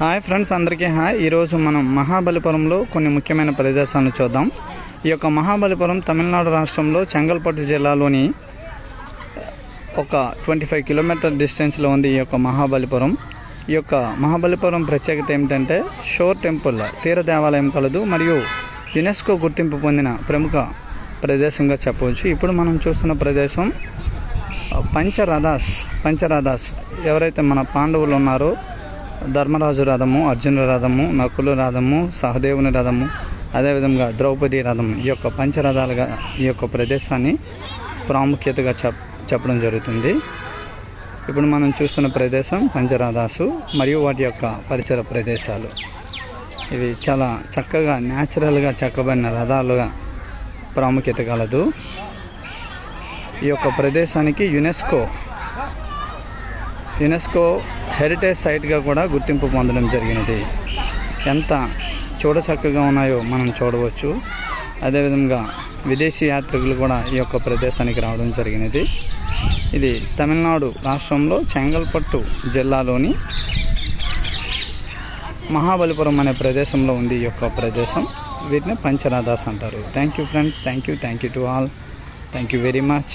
Hi friends అందరికీ hi. ఈరోజు మనం మహాబలిపురంలో కొన్ని ముఖ్యమైన ప్రదేశాలను చూద్దాం. ఈ యొక్క మహాబలిపురం తమిళనాడు రాష్ట్రంలో చెంగల్పట్టు జిల్లాలోని ఒక ట్వంటీ ఫైవ్ కిలోమీటర్ డిస్టెన్స్లో ఉంది ఈ యొక్క మహాబలిపురం. ఈ యొక్క మహాబలిపురం ప్రత్యేకత ఏమిటంటే షోర్ టెంపుల్ తీర దేవాలయం కలదు మరియు యునెస్కో గుర్తింపు పొందిన ప్రముఖ ప్రదేశంగా చెప్పవచ్చు. ఇప్పుడు మనం చూస్తున్న ప్రదేశం పంచరథాస్ పంచరథాస్ ఎవరైతే మన పాండవులు ఉన్నారో ధర్మరాజు రథము అర్జునుల రథము నకులు రథము సహదేవుని రథము అదేవిధంగా ద్రౌపది రథం ఈ యొక్క పంచరథాలుగా ఈ యొక్క ప్రదేశాన్ని ప్రాముఖ్యతగా చెప్ చెప్పడం జరుగుతుంది. ఇప్పుడు మనం చూస్తున్న ప్రదేశం పంచరథాసు మరియు వాటి యొక్క పరిసర ప్రదేశాలు. ఇవి చాలా చక్కగా న్యాచురల్గా చెక్కబడిన రథాలుగా ప్రాముఖ్యత కలదు. ఈ యొక్క ప్రదేశానికి యునెస్కో యునెస్కో హెరిటేజ్ సైట్గా కూడా గుర్తింపు పొందడం జరిగినది. ఎంత చూడచక్కగా ఉన్నాయో మనం చూడవచ్చు. అదేవిధంగా విదేశీ యాత్రికులు కూడా ఈ యొక్క ప్రదేశానికి రావడం జరిగినది. ఇది తమిళనాడు రాష్ట్రంలో చెంగల్పట్టు జిల్లాలోని మహాబలిపురం అనే ప్రదేశంలో ఉంది ఈ యొక్క ప్రదేశం. వీటిని పంచరాదాస్ అంటారు. Thank you friends thank you thank you to all thank you very much